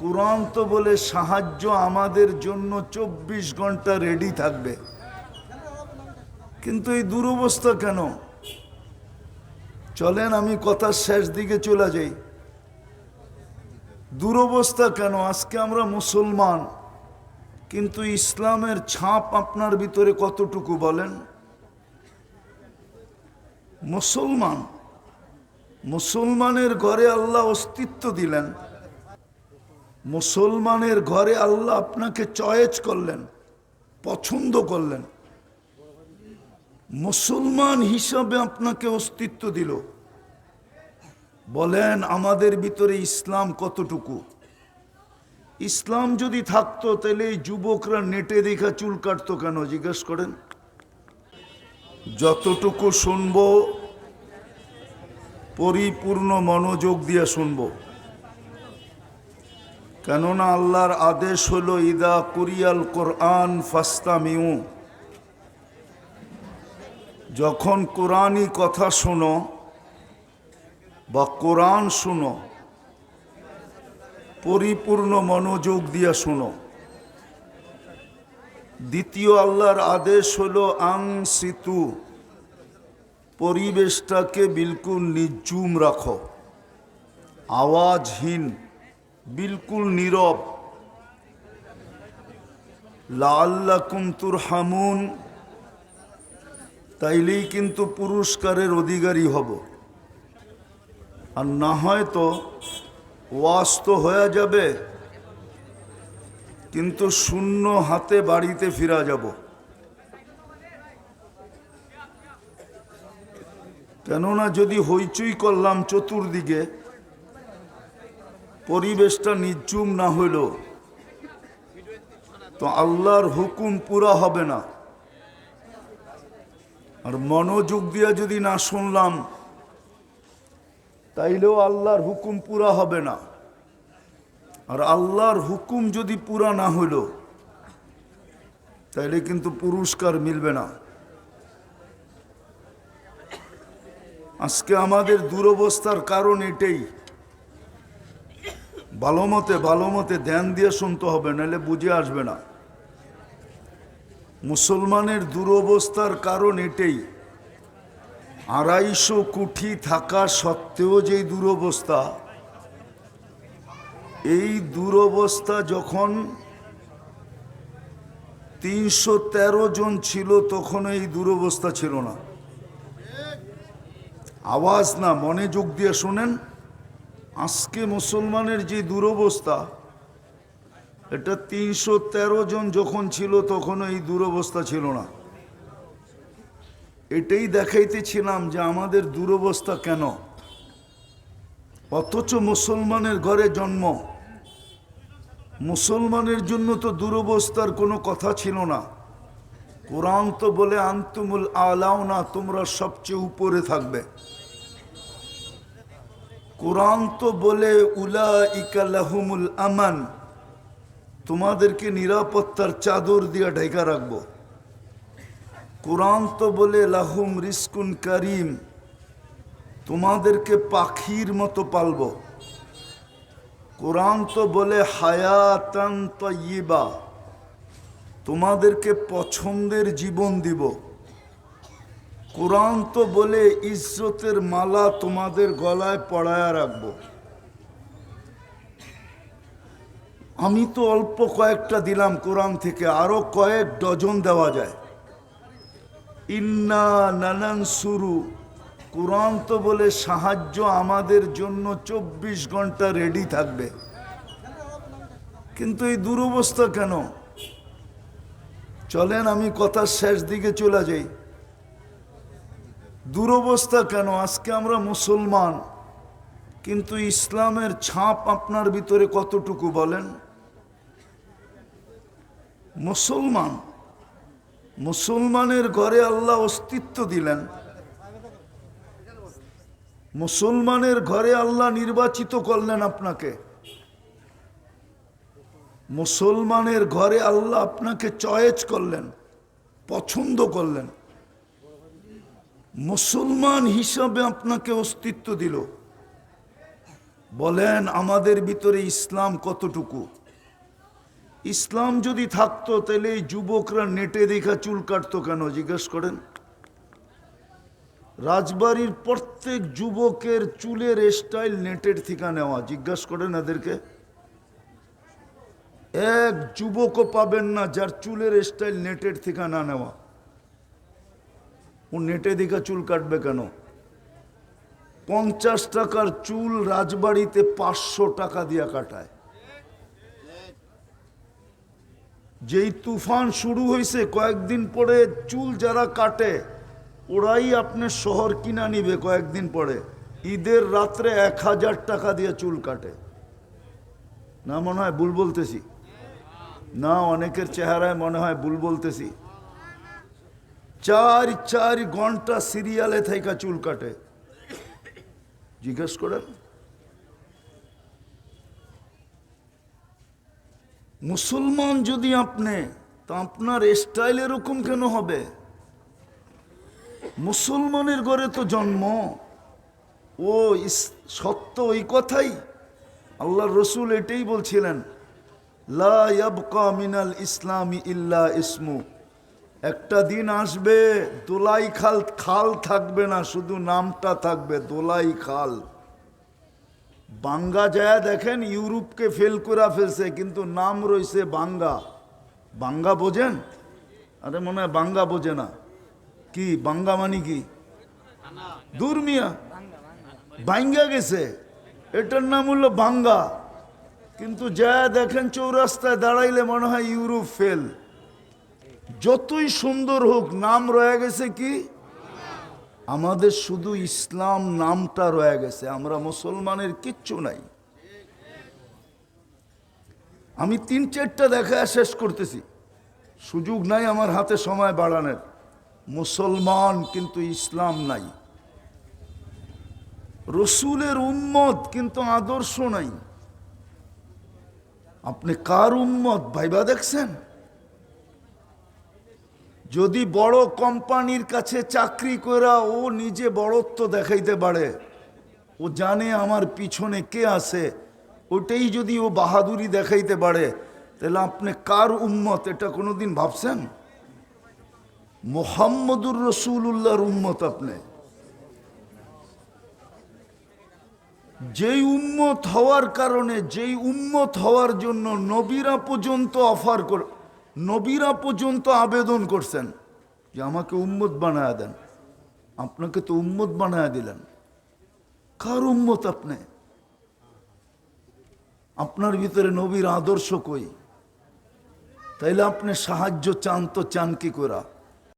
কোরআন তো বলে সাহায্য আমাদের জন্য চব্বিশ ঘণ্টা রেডি থাকবে। কিন্তু এই দুরবস্থা কেন? চলেন আমি কথার শেষ দিকে চলে যাই। দুরবস্থা কেন? আজকে আমরা মুসলমান, কিন্তু ইসলামের ছাপ আপনার ভিতরে কতটুকু বলেন? মুসলমান, মুসলমানের ঘরে আল্লাহ অস্তিত্ব দিলেন। মুসলমানের ঘরে আল্লাহ আপনাকে চয়েস করলেন, পছন্দ করলেন। মুসলমান হিসাবে আপনাকে অস্তিত্ব দিল। বলেন, আমাদের ভিতরে ইসলাম কতটুকু? ইসলাম যদি থাকতো, তাহলে এই যুবকরা নেটে দেখা চুল কাটতো কেন? জিজ্ঞেস করেন। যতটুকু শুনব, পরিপূর্ণ মনোযোগ দিয়ে শুনব। কেননা আল্লাহর আদেশ হলো, ইদা কুরিয়াল কোরআন ফাস্তামিউ। যখন কোরআনই কথা শোনো বা কোরআন শুনো, পরিপূর্ণ মনোযোগ দিয়ে শোনো। দ্বিতীয় আল্লাহর আদেশ হলো, আং সিতু, পরিবেশটাকে বিলকুল নির্জুম রাখো। আওয়াজহীন বিলকুল নীরব। লাল্লাকুম তুর হামুন তাইলেই কিন্তু পুরস্কারের অধিকারী হব। আর না হয় তো ওয়াস তো হয়ে যাবে, কিন্তু শূন্য হাতে বাড়িতে ফিরা যাব। কেননা যদি হইচই করলাম চতুর্দিকে পরিবেশটা নির্জুম না হইল। তো আল্লাহর হুকুম পুরা হবে না। আর মনোযোগ দিয়ে যদি না শুনলাম, তাইলেও আল্লাহর হুকুম পুরা হবে না। আর আল্লাহর হুকুম যদি পুরা না হইল, তাইলে কিন্তু পুরস্কার মিলবে না। আজকে আমাদের দুরবস্থার কারণ এটাই। ভালো মতে ভালো মতে ধ্যান দিয়ে শুনতে হবে, নাহলে বুঝে আসবে না। মুসলমানের দুরবস্থার কারণ এটাই। আড়াইশো কোটি থাকা সত্ত্বেও যেই দুরবস্থা, এই দুরবস্থা যখন তিনশো তেরো জন ছিল, তখন এই দুরবস্থা ছিল না। আওয়াজ না মনে যোগ দিয়ে শোনেন। আজকে মুসলমানের যে দুরবস্থা, এটা তিনশো তেরো জন যখন ছিল তখন এই দুরবস্থা ছিল না। এটাই দেখাইতেছিলাম যে আমাদের দুরবস্থা কেন? অথচ মুসলমানের ঘরে জন্ম। মুসলমানের জন্য তো দুরবস্থার কোনো কথা ছিল না। কোরআন তো বলে, আন্তুমুল আলাও না তোমরা সবচেয়ে উপরে থাকবে। কোরআন তো বলে উলা ইকালাহুমুল আমান। তোমাদেরকে নিরাপত্তার চাদর দিয়া ঢেকা রাখব। কোরআন তো বলে, লাহুম রিস্কুন করিম। তোমাদেরকে পাখির মতো পালব। কোরআন তো বলে, হায়াতান তয়িবা তোমাদেরকে পছন্দের জীবন দিব। কোরআন তো বলে ইজ্জতের মালা তোমাদের গলায় পড়ায়া রাখব। আমি তো অল্প কয়েকটা দিলাম কোরআন থেকে, আরও কয়েক ডজন দেওয়া যায়। ইন্না নানান সুরু কোরআন তো বলে সাহায্য আমাদের জন্য চব্বিশ ঘণ্টা রেডি থাকবে। কিন্তু এই দুরবস্থা কেন? চলেন আমি কথার শেষ দিকে চলে যাই। দুরবস্থা কেন? আজকে আমরা মুসলমান, কিন্তু ইসলামের ছাপ আপনার ভিতরে কতটুকু বলেন? মুসলমান, মুসলমানের ঘরে আল্লাহ অস্তিত্ব দিলেন। মুসলমানের ঘরে আল্লাহ নির্বাচিত করলেন আপনাকে। মুসলমানের ঘরে আল্লাহ আপনাকে চয়েস করলেন, পছন্দ করলেন। মুসলমান হিসাবে আপনাকে অস্তিত্ব দিল। বলেন, আমাদের ভিতরে ইসলাম কতটুকু? ইসলাম যদি থাকতো, তাহলে এই যুবকরা নেটে দেখা চুল কাটতো কেন? জিজ্ঞেস করেন। রাজবাড়ির প্রত্যেক যুবকের চুলের স্টাইল নেটের থেকে নেওয়া। জিজ্ঞাসা করেন এদেরকে। এক যুবকও পাবেন না যার চুলের স্টাইল নেটের থেকে না নেওয়া। ও নেটে দেখা চুল কাটবে কেন? পঞ্চাশ টাকার চুল রাজবাড়িতে পাঁচশো টাকা দিয়া কাটায়। যেই তুফান শুরু হয়েছে কয়েকদিন পরে চুল যারা কাটে, ওরাই আপনার শহর কিনা নিবে কয়েকদিন পরে। ঈদের রাত্রে এক হাজার টাকা দিয়ে চুল কাটে। না মনে হয় ভুল বলতেছি? না, অনেকের চেহারায় মনে হয় ভুল বলতেছি। চার চার ঘণ্টা সিরিয়ালে থেকে চুল কাটে। জিজ্ঞেস করেন, মুসলমান যদি আপনি, তা আপনার স্টাইল এরকম কেন হবে? মুসলমানের ঘরে তো জন্ম। ও সত্য ওই কথাই। আল্লাহ রসুল এটাই বলছিলেন, লা ইয়াবকা মিনাল ইসলামি ইল্লা ইসমু। একটা দিন আসবে, দোলাই খাল খাল থাকবে না, শুধু নামটা থাকবে, দোলাই খাল। বাঙ্গা যায়, দেখেন ইউরোপকে ফেল করে ফেলছে, কিন্তু নাম রয়েছে বাঙ্গা। বাঙ্গা বোঝেন? আরে মনে হয় বাঙ্গা বোঝে না। কি, বাঙ্গা মানে কি? দুর্মিয়া বাঙ্গা গেছে। এটার নাম হলো বাঙ্গা। কিন্তু যা দেখেন চৌরাস্তায় দাঁড়াইলে মনে হয় ইউরোপ ফেল। যতই সুন্দর হোক, নাম রয়ে গেছে কি? আমাদের শুধু ইসলাম নামটা রয়ে গেছে, আমরা মুসলমানের কিচ্ছু নাই। আমি তিন চারটা দেখা শেষ করতেছি। সুযোগ নাই আমার হাতে সময় বাড়ানোর। মুসলমান কিন্তু ইসলাম নাই। রসুলের উম্মত কিন্তু আদর্শ নাই। আপনি কার উম্মত? ভাইবা দেখছেন? যদি বড় কোম্পানির কাছে চাকরি করা ও নিজে বড়ত্ব দেখাইতে পারে, ও জানে আমার পিছনে কে আছে ওটাই যদি ও বাহাদুরি দেখাইতে পারে, তাহলে আপনি কার উম্মত এটা কোনোদিন ভাবছেন? মোহাম্মদুর রসুল্লাহর উম্মত আপনি। যেই উম্মত হওয়ার কারণে, যেই উম্মত হওয়ার জন্য নবীরা পর্যন্ত অফার কর নবীরা পর্যন্ত আবেদন করছেন যে আমাকে উম্মত বানায় দেন। আপনাকে তো উম্মত বানায় দিলেন। কার উম্মত আপনি? আপনার ভিতরে নবীর আদর্শ কই? তাইলে আপনি সাহায্য চান তো চান কি করা